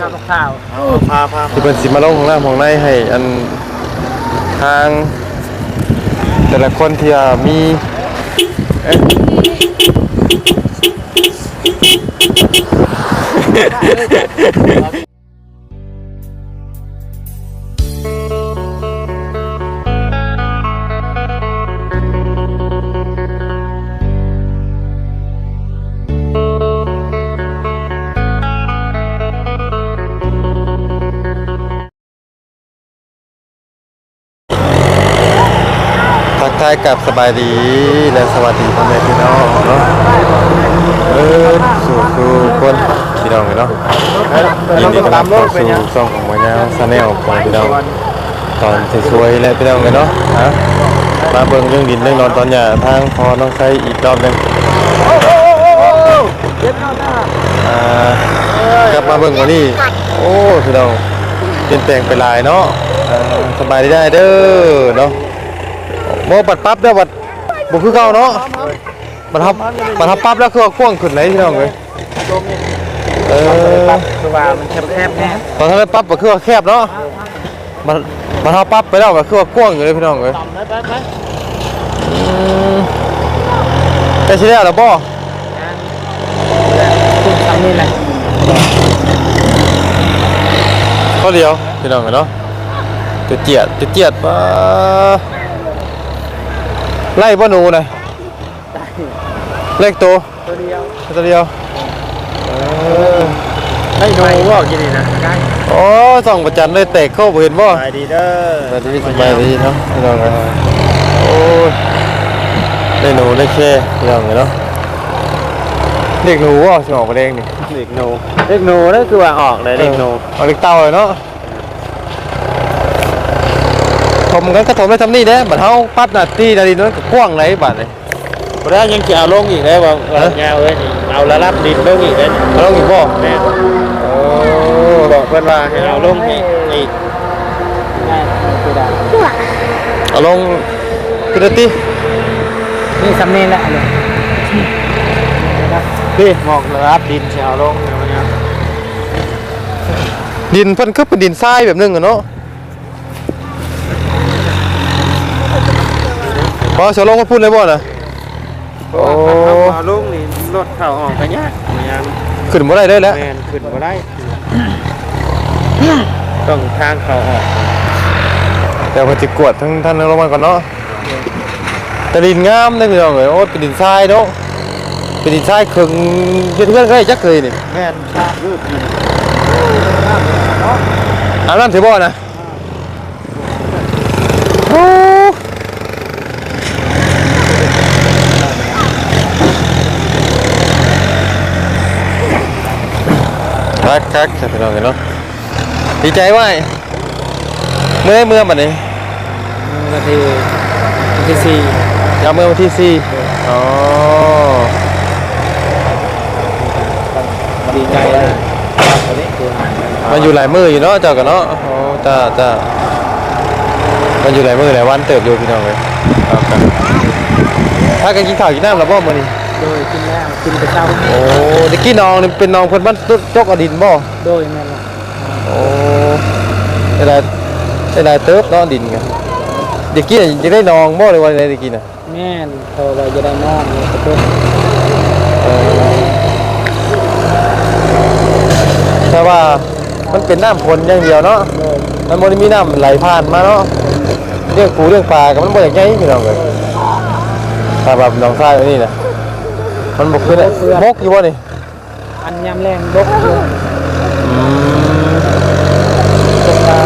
ข้าวข้าวพาพาที่เป็นสิมาลงของน้ำของในให้อันทาง แต่ละคนที่อ่ามีเอ๊ะ ทักทายกับสบายดีและสวัสดีพ่อแม่พี่น้องเนาะเออสู่สู่คนพี่น้องเลยเนาะยินดีต้อนรับเข้าสู่ช่องของมายาซาแนลของพี่น้องตอนสวยๆและพี่น้องเลยเนาะฮะมาเบิ่งเรื่องดินเรื่องนอนตอนหย่าทางพอน้องใช้อีกรอบหนึงอ่ากลับมาเบิ่งวันนี้โอ้พี่น้องเปลี่ยนแปลงไปหลายเนาะอ่าสบายดีได้เด้อเนาะ โมปัดปั๊บเด้อบัดบ่คือเก่าเนาะบัดทับบัดทับปั๊บแล้วคือเอากว้างขึ้นเลยพี่น้องเอ้ยเออคือว่ามันแคบแคบแน่ตอนทำได้ปั๊บก็คือว่าแคบเนาะบัดบัดทับปั๊บไปแล้วก็คือว่ากว้างอยู่เลยพี่น้องเอ้ยต่ำได้ไหมอืมแต่สิได้แล้วบ่คุณทำนี่แหละก็เดียวพี่น้องเอ้ยเนาะจะเจียดจะเจียดปะ ไล่บ่หนูน่ะเลขตัวตัวเดียวตัวเดียวเออไม่ดูว่ากินนี่นะได้โอ้ส่องประจันเลยแตกเข้าบ่เห็นบ่สบายดีเด้อสบายดีสบายดีเนาะพี่น้องเอ้ยโอ้ยได้หนูได้แค่พี่น้องเอ้ยเนาะเด็กหนูว่าสิออกมาเองนี่เด็กโนเด็กโนนั่นคือว่าออกเลยเด็กโนเอาเด็กเต่าเลยเนาะ ผมกันก็ถมได้ทำนี่เด้บัดเฮาปัดหน้าที่นาดีนั้นก็กว้างไหนบัดนี่เพราะนั้นยังจะเอาลงอีกได้ว่าเอาเงาเอ้ยนี่เอาละรับดินลงอีกได้เอาลงอีกบ่แม่โอ้บอกเพื่อนว่าให้เอาลงอีกอีกได้คือได้เอาลงคือนาทีนี่สำเนียงแหละเลยพี่บอกละรับดินจะเอาลงเอาเงาดินเพิ่นคือเป็นดินทรายแบบนึงอะเนาะ พอเสียลงมาพูดเลยบ่น่ะโอ้เอาลงนี่รถเข้าออกกันยากยามขึ้นบ่ได้เลยแหล้วแมนขึ้นมาได้ ต้องทางเข้าออกเดี๋ยวเพิ่นสิกวดทั้งท่านลงมาก่อนเนาะแต่ดินงามเด้อพี่น้องเอ้ยโอ้ยเป็นดินทรายเนาะเป็นดินทรายครึ่งเพื่อนๆก็ได้จักเลยนี่แม่นชาลืดดินอาบน้ำสิบ่นะ คักคักๆพี่น้องเอ้ยเนาะดีใจไว้เมื่อเมื่อบัดนี้วันที่วันที่สี่ยามเมื่อวันที่สี่อ๋อดีใจเลยวันนี้คือมันอยู่หลายมืออยู่เนาะเจ้ากันเนาะโอ้จ้าจ้ามันอยู่หลายมือหลายวันเติบอยู่พี่น้องเลยครับครับถ้ากันกินข้าวกินน้ำแล้วบ่มื้อนี้โดย กินแล้วกินไปเช้าโอ้ตะกี้น้องนี่เป็นน้องเพิ่นบ้านตุ๊จกอดินบ่โดยแม่ละโอ้ได้หลายได้หลายเติบเนาะดินกันเด็กกี้น่ะจะได้น้องบ่เลยวันไหนเด็กกี้น่ะแม่นโตเราจะได้นอนเลยกระตุ้นเออแต่ว่ามันเป็นน้ำฝนอย่างเดียวเนาะโดยมันบ่ได้มีน้ำไหลผ่านมาเนาะเรื่องปูเรื่องปลากับมันบ่อยากใหญ่พี่น้องเลยถ้าแบบหนองทรายอันนี้นะ มันบ่คือได้มกอยู่บ่นี่อันยำแรงลกอยู่อืมตกตา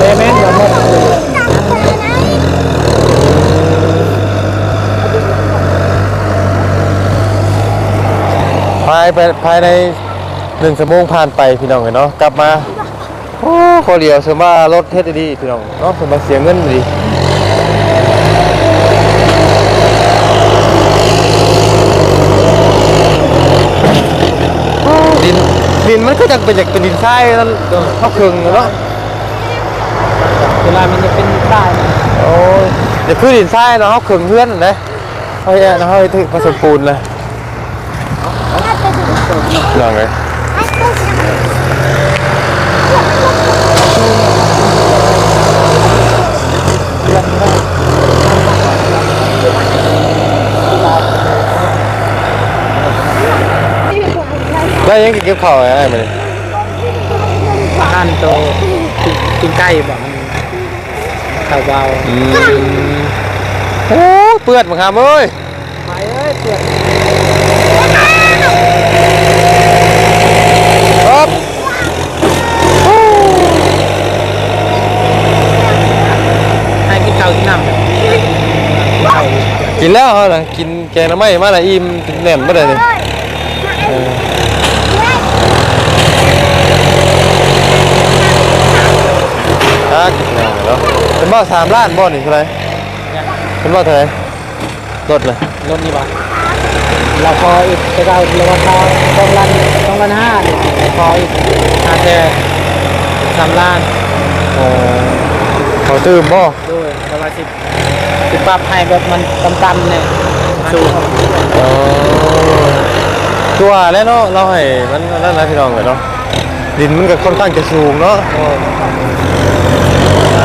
เลยแม่นอย่าหมดเลยภายไปภายในหนึ่งชั่วโมงผ่านไปพี่น้องเอ้ยเนาะกลับมาโอ้ขอเดียวเสมารถเฮ็ดดีๆพี่น้องเนาะสมมาเสียเงินดี ดินดินมันก็จะเป็นจากเป็นดินทรายนั่นเท่าครึ่งเนาะเวลามันจะเป็นใต้โอ้ยเดี๋ยวคือดินทรายเนาะเขาขึงเพื่อนนั่นนะเฮ้ยนะเฮ้ยถึงผสมปูนเลยลองเลย ได้ยังเก็บข้าวไอ้มันอาหารโตกินกินไก่บ่มันข้าวเบาอืมโอ้เปื้อนมาครับเอ้ยไปเอ้ยเปลือกครับให้กินข้าวกินน้ำข้าวกินแล้วเหรอนะกินแกงน้ำไหม้มาละอิ่มแน่นมาเลยนี่เออ ครับเนาะเป็นบ่อสามล้านบ่อนี่เท่าไหรเป็นบ่อเท่าไหรลดเลยรถนี่บ่เราพออีกจะเอาเราว่าเขาต้องรันต้องรันห้าเนี่ยพออีกอาจจะสามล้านเออเขาตื่มบ่ด้วยประมาณสิบสิบปรับให้แบบมันต่ำๆเนี่ยสูงตัวแล้วเนาะเราให้มันนั่นนะพี่น้องเลยเนาะ ดินมันก็ค่อนข้างจะสูงเนาะ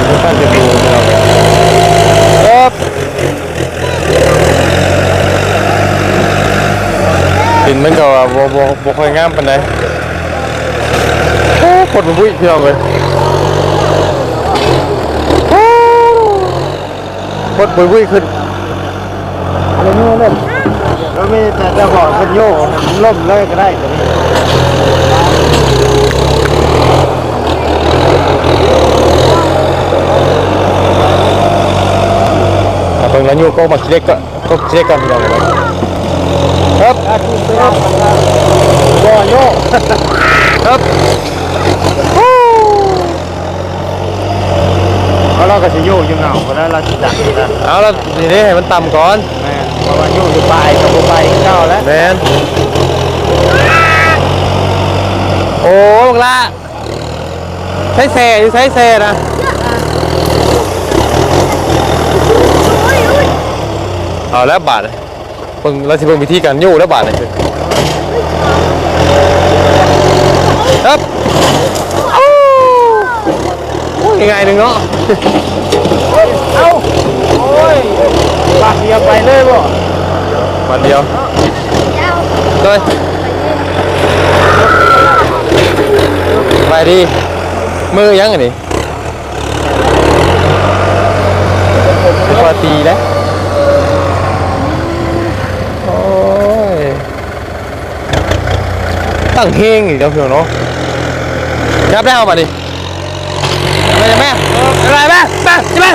ค่อนข้างจะสูงครับดินมันก็ว่าบ่บ่บ่ค่อยงามปานใดโอ้คนมันบุ้ยพี่น้องเลยโอ้คนบุ้ยบุ้ยขึ้นอะไรนี่เล่นแล้วมีแต่จ้าของเป็นโยกล่มเลยก็ได้ตัวนี้เพิ่งนี้าชีพเป็นอะไร บ่โยกครับ เพราะเราก็สิอยู่อยู่เหงาเพราะนั้ นเราสิจักนี่นะเอาแล้วทีนี้ให้มันต่ำก่อนแม่เพราะว่าอยู่อยู่ปลายกับบ่ไปเจ้าแล้วแมนโอ้บังละใช้แซ่อยู่ใช้แซ่นะ เอาแล้วบาทเลยเบิ่งเราสิเบิ่งวิธีการยู่แล้วบาทเลยครับโอ้ยังไงหนึ่งเนาะเอ้าโอ้ยปากเดียวไปเลยบ่บาทเดียวเลยไปดีมือยังไงนี่ปกติแล้วโอ้ย ตั้งเฮงอีกแล้วเพียวเนาะยับได้เอามาดิอะไรแม่อะไรแม่แม่ใช่ไหม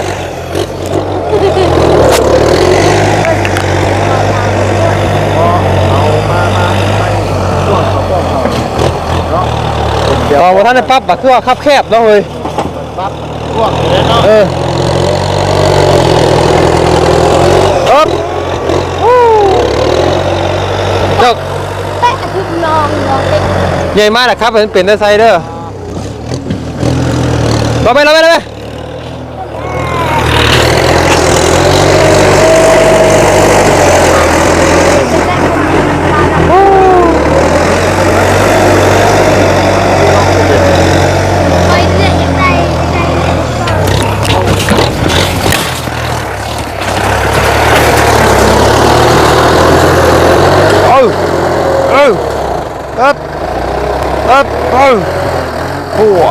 พอวันท่านได้ปั๊บบักคือว่าคับแคบเนาะเฮ้ยปั๊บพวกเลยเนาะเออครับเจ้า เตะทุกลองลองเตะ ให ญ่มากนะครับเป็นเป็นไดไซเดอร์เราไปเราไปเราไปไปเรื่อยอย่างไรใจ เออเออครับครับเออหัว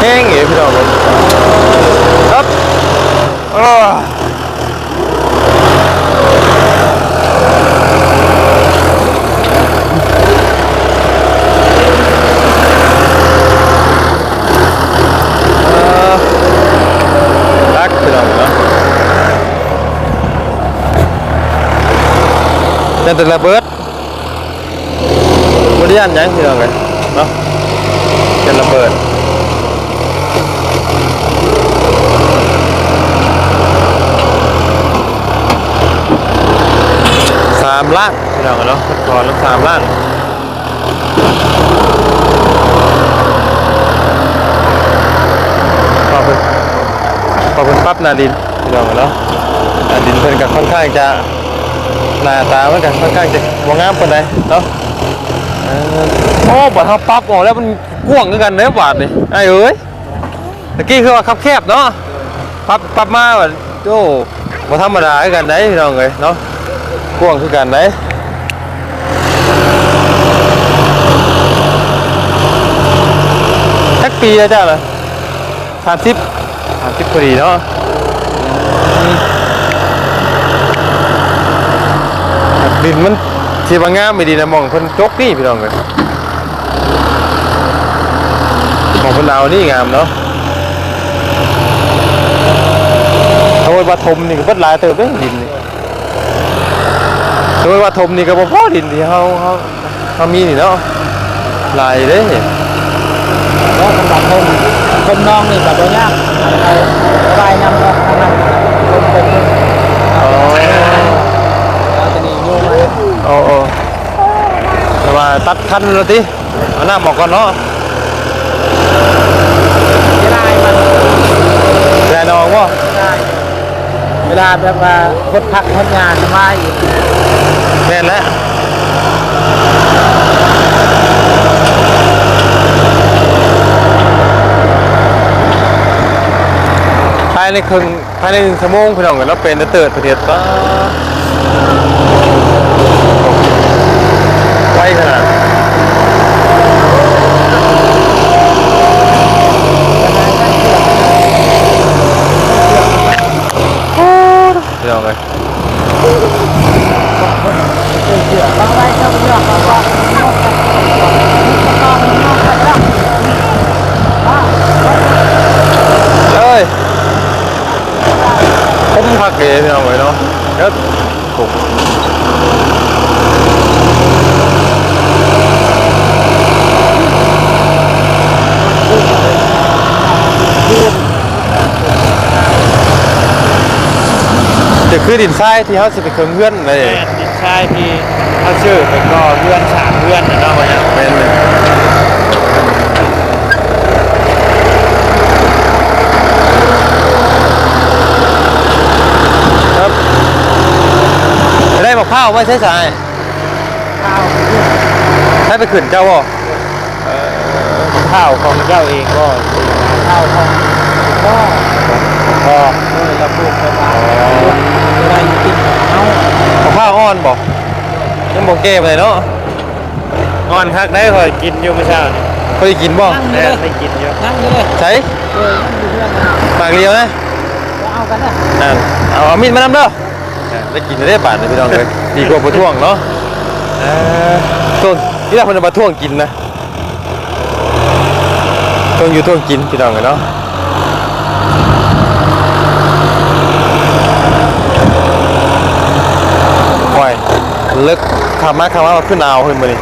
แห้งเหรอพี่น้องครับ อ่ารักพี่น้องเนาะนั่นแต่ ระเบิดบริยานหยังพี่น้องเลยเนาะเป็นระเบิดสามล้านพี่น้อเนาะขอแล้วสามล้านขอบคุณพอเป็นปั๊บนาดินพี่น้องเนาะนาดินเพิ่นก็ค่อนข้างจะหน้าตามันก็ค่อนข้างจะบ่งามปานใดเนาะโอ้บัดเฮาปั๊บออกแล้วมันกว้างคือกันเด้อบาดนี่ไอ้เอ้ยตะกี้คือว่าคับแคบเนาะปั๊บปั๊บมาว่าโอ้บ่ธรรมดาคือกันได้พี่น้องเอ้ยเนาะ กว้างคือกันได้สักปีแล้วจ้าล่ะ30 30พอดีเนาะดินมันสิบ่งามไม่ดีนะหมองเพิ่นจกนี่พี่น้องเอ้ยหมองเพิ่นเอานี่งามเนาะโดยว่าทมนี่ก็เบิดหลายเติบเด้ดินนี่ โดยว่าทมนี่ก็บ่พอดินที่เฮาเฮาเฮามีนี่เนาะหลายเด้แล้วสำหรับคนคนน้องนี่แบบยากเอาระบายน้ำก็ทำน้ำคนเป็นอ๋อเราจะนี่ยุ่งโอ้โอ้แต่ว่าตัดคันแล้วติเอาน้ำออกก่อนเนาะเวลามันแลนองบ่ได้เวลาแบบว่าคนพักคนงานสบายอีก แม่นแล้วภายในครึ่งภายในหนึ่งชั่วโมงพี่น้องกันแล้วเป็นเติร์ดประเทศป้าไวขนาด พี่น้องเลย บางไรก็เลือกบางว่า เอ้ย ผมพักเกพี่น้องเลยเนาะเดี๋ยวผมจะคือดินทรายที่เขาสิไปเครื่องเพื่อนเลยแม่นดินชายที่เขาชื่อไปก็เพื่อนสามเพื่อนนะเนาะวันนี้เป็นเลยครับจะได้ บอกข้าวไม่ใช่สายข้าวให้ไปขึ้นเจ้าบ่ข้าวของเจ้าเองก็ข้าวของก็พอเออเราพูดไปว่าเวลาอยู่กินเอาบอกข้าวอ่อนบ่ยังบอกเก็บเลยเนาะนอนคักได้คอยกินอยู่เมื่อเช้านี่เคยกินบ่นั่งอแม่ยู่เลยไปกินอยู่นั่งอยู่เลยใช่เออนั่งอยู่เพื่อนนะปากเดียวนะก็เอากันนะอ่าเอาเอามีดมานำเด้ออ่า ได้กินได้บาทเลยพี่น้องเลยดีกว่าบ่ท่วงเนาะเออท่วงที่แรกมันจะมาท่วงกินนะท่วงอยู่ท่วงกินพี่น้องเลยเนาะโอ้ยเลิกขับมาขับมาขึ้นเอาขึ้นมาดิ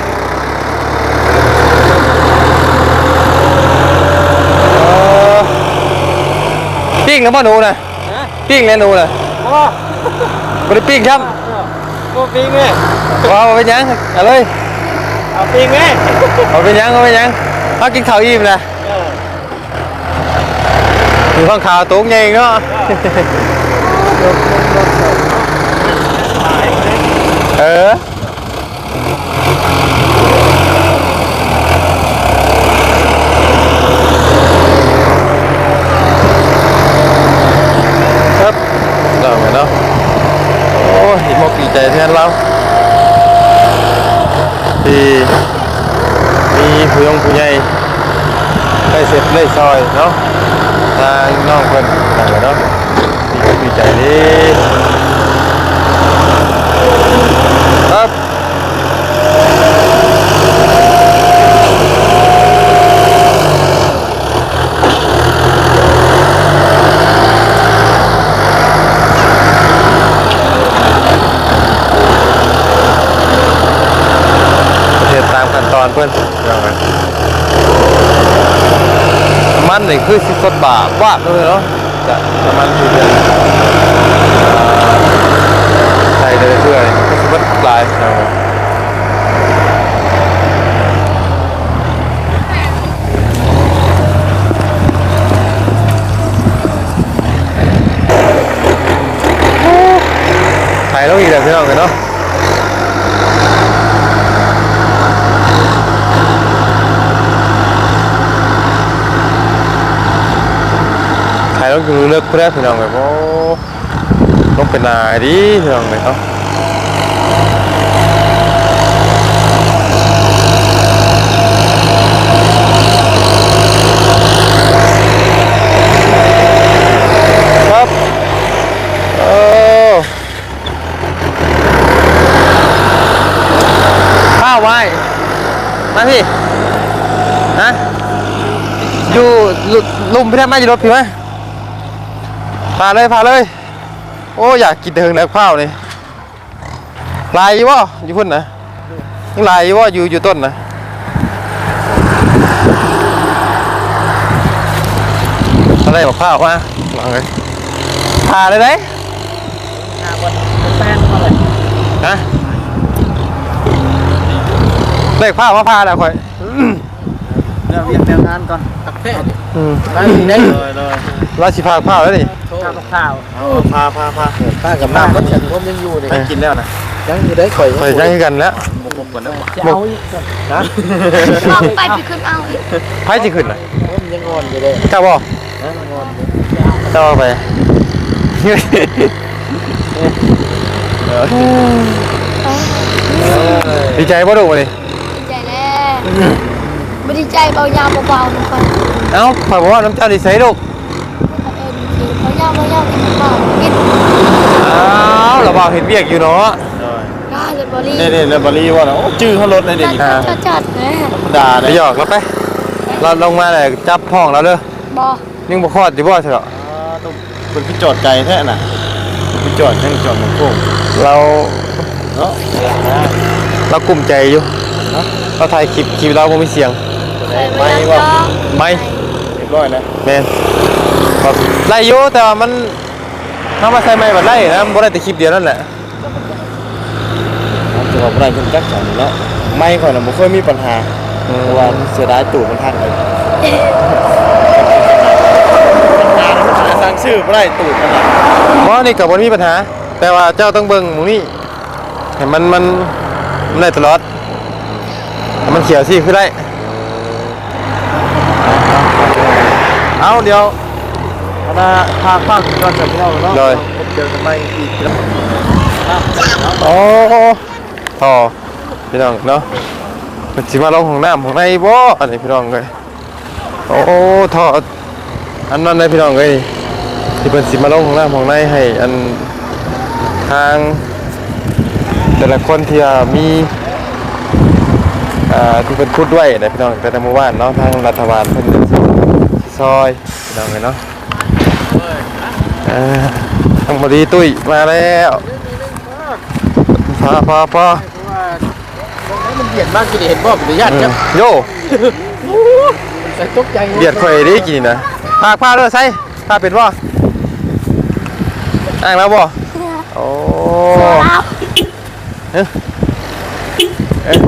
เออปิ้งแล้วป่ะหนูนะปิ้งแล้วหนูนะ โอ้ไม่ได้ปิ้งครับโอ้ปิงไงว้าวเอาไปยังเอาเลยเอาปิงไงเอาไปยังเอาไปยังมากินข้าวอิ่มนะอยู่ข้างข่าวตุ้งใหญ่เนาะเออ ครับเราไงเนาะโอ้ยมกดีใจแทนเราที่มีผู้ยงผู้ใหญ่ได้เสร็จได้ ซอยเนาะทางน้องเพิ่นนั่นแหละเนาะดีอกดีใจดีครับประเทศตามขั้นตอนเพิ่นเอาไงน้ำ มันนี่คือสิบกว่าบาทวาดเลยเนาะจะน้ำมันคือจะใส่เลยเรื่อยๆก็สิบวัดหลายเอาไงถ่ายลงอีกแล้วพี่น้องกันเนาะ ถ่ายลงอยู่เลิกเพื่อพี่น้องแบบโอ้ลงเป็นนายดีพี่น้องเลยเนาะครับโอ้ข้าวไว้มาพี่ ฮะ อยู่ลุมพี่ทำไมอยู่รถพี่ไหม พาเลยพาเลย โอ้อยากกินเถิงแล้วข้าวนี่ลายอยู่บ่อยู่พุ่นนะยังลายอยู่บ่อยู่อยู่ต้นนะอะไรบอกข้าวมาลองเลยพาเลยไหมแป้งมาเลยฮะเลขข้าวมาพาแล้วค่อยเดี๋ยวเรียกแนวงานก่อนตักเทศอืมไปได้เลยเลยราชิพาข้าวแล้วนี่ ข้าวข้าวเอาพาพาพาข้าวกับน้ำก็ฉันผมยังอยู่นี่ไปกินแล้วนะยังอยู่ได้ข่อยไปยังกันแล้วผมก่อนนะจะเอาอีกนะลองไปไปขึ้นเอาอีกไพ่จะขึ้นนะผมยังงอนอยู่เลยกล้าบ่นะงอนอยู่เจ้าไปดีใจป่ะลูกวันนี้ดีใจแล้วไม่ดีใจเบายาวเบาๆมันไปเอ้าข่อยบอกว่าน้ำเจ้าดีใสลูกเอ็น คือเบายาวเบายาวกินข้าวกินอ้าวเราบอกเห็นเบียกอยู่เนาะข้าวเลยบรินี่นี่เรบารี่ว่าโอ้จื้อเขารถในเด็กจัดจัดจัดนะธรรมดาไปเลยหยอกเราไป เราลงมาเลยจับห้องเราเลยบอยังบ่คลอดอยู่บ่เถอะต้องเป็นพี่จอดไกลแท้น่ะพี่จอดยังจอดหมกโค้งเราเนาะเรากลุ่มใจอยู่เราถ่ายคลิปคลิปเราบ่มีเสียง ไม่ว่าไม่เรียบร้อยแล้วแม่น แบบไล่อยู่แต่ว่ามันถ้ามาใส่ไม้บัดไล่นะบ่ได้แต่คลิปเดียวนั่นแหละจะบอกอะไรคุณจักสอนเนาะไม่ค่อยนะบ่เคยมีปัญหาเพราะว่าเสียดายตูดมันทันเลยสร้างชื่อบ่ได้ตูดมันน่ะเพราะนี่ก็บ่มีปัญหา แต่ว่าเจ้าต้องเบิ่งหมู่นี้ให้มันมันมันได้ตลอดให้มันเขียวสิคือได้เอาเดี๋ยว เอามาพาฟังก่อนกับพี่น้องเนาะเลยพบเจอกันใหม่อีกแล้วโอ้ท่อพี่น้องเนาะมันสิมาลงของน้ำของในบ่อันนี้พี่น้องเลยโอ้ท่ออันนั้นเลยพี่น้องเลยที่เป็นสิมาลงของน้ำของในให้อันทาง แต่ละคนที่มีอ่าที่เป็นพูดด้วยนะพี่น้องแต่ละหมู่บ้านเนาะทางรัฐบาลเพิ่นซอยพี่น้องเลยเนาะ ทางบดีตุ้ยมาแล้วพอพอพอมันเบียดมากกินเห็นบ่เป็นญาติครับโยใส่ตกใจเบียดข่อยได้กินนะพากผ้าเด้อใส่ผ้าเป็นบ่อ้างแล้วบ่โอ้ครับเอ๊ะเอ๊ะ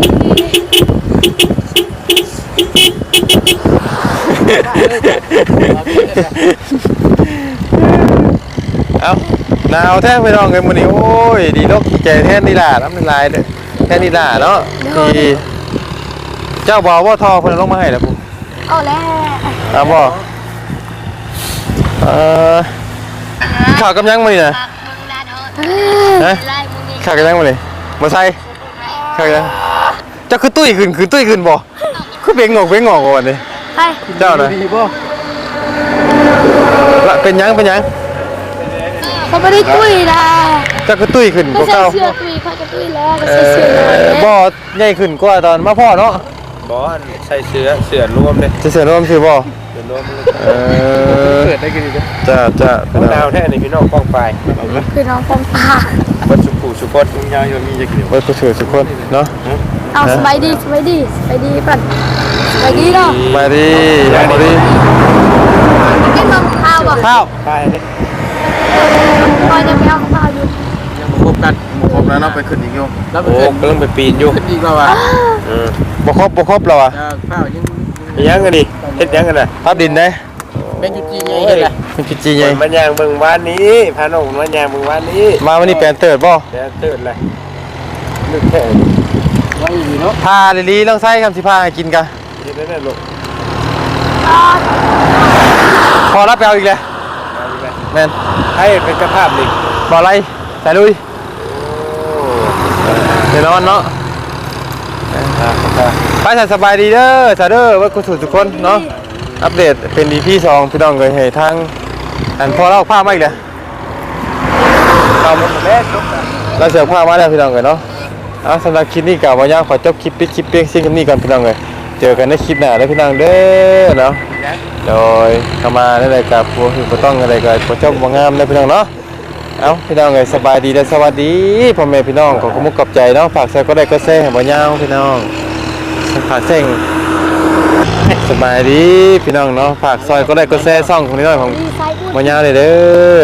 เอาหนาวแท้ไปน้องเงินมื้อนี้โอ้ย ดีนกดีใจแท้นี่ล่ะน้ำลายเด้อแท้นี่ล่ะเนาะที่เจ้าบอกว่าทอเพิ่นเอาลงมาให้แล้วพุ่นเอาแล้วตามบ่เอ่อข่าวกำยังมื้อนี้น่ะฮะไล่มึงนี่ข่าวกำยังมื้อนี้บ่ใส่ข่าวกำยังเจ้าคือตุ้ยขึ้นคือตุ้ยขึ้นบ่คือเบ่งงอกเบ่งงอกบ่วันนี้ไปเจ้าน่ะดีบ่ละเป็นหยังเป็นหยัง เขาไม่ได้ตุ้ยนะเจ้าคือตุ้ยขึ้นไม่กว่าใช่เก่าเสื้อตุ้ยเขาจะตุ้ยแล้วก็เอใส่เสื้อลายอแล้วบ่ใหญ่ขึ้นกว่าตอนมาพ่อเนาะบอสใส่เสื้อเสื้อรวมเลยจะเสือร่วมสิบ่ เสื้อรวมเลยเออเกิดได้กินดีจ้าจ้าน้องดาวแท้นี่พี่น้องป้องไปเอาเลยคือน้องปองปากวัดสุขุสุพจน์ยาวๆมีจะกินไว้ผู้ช่วยทุกคนเนาะเอาสบายดีสบายดีสบายดีปั่นสบายดีเนาะมาดีมาดีกินนมข้าวบ่ข้าวไปเลย พอจะไปเอาข้าวอยู่ยังบ่ครบกันผมแล้วเนาะไปขึ้นอีกโยแล้วไปโอ้ขึ้นกำลังไปปีนอยู่ขึ้นอีกแล้วอะเออบ่ครบบ่ครบแล้วอะข้าวยังไปยังกันดิเฮ็ดยังกันน่ะภาพดินได้เป็นจุดจีนไงกันล่ะมันคือจีใหญ่มันยางเบิ่งวานนี้พาน้องมันยางเบิ่งวานนี้มาวันนี้แปลนเติร์ดบ่เดี๋ยวตื่นเลยนึกแค่ไว้อยู่เนาะพาลิลีลองใส่คำสิพาให้กินกันยินได้เลยลูกพอรับไปเอาอีกเลย แม่นให้เป็นกระภาพนี่บ่อะไรใส่ลุยเดี๋ยวนอนเนาะไปใส่สบายดีเด้อสาเด้อไว้คุณสุทุกคนเนาะอัปเดตเป็น EP สองพี่น้องเลยให้ทางอันพอเราผ้ามาอีกแล้วเราเราเสียผ้ามาแล้วพี่น้องเลยเนาะเอาสำหรับคลิปนี้กับวันย่างขอจบคลิปปิดคลิปเปียกซิ่งคลิปนี้ก่อนพี่น้องเลยเจอกันในคลิปหน้าแล้วพี่น้องเด้อเนาะโดยเข้ามาได้เลยกับผู้ที่ต้องอะไรกับผู้เจ้าบ่งามได้พี่น้องเนาะเอาพี่น้องเอ้ยสบายดีและสวัสดีพ่อแม่พี่น้องขอขอบคุณขอบใจเนาะฝากแชร์ก็ได้ก็แชร์ให้บ่ยาวพี่น้องฝากแจ้งสบายดีพี่น้องเนาะฝากซอยก็ได้ก็แชร์ซ่องของพี่น้องของมีไซอุ่นบ่ยาวเลยเด้อ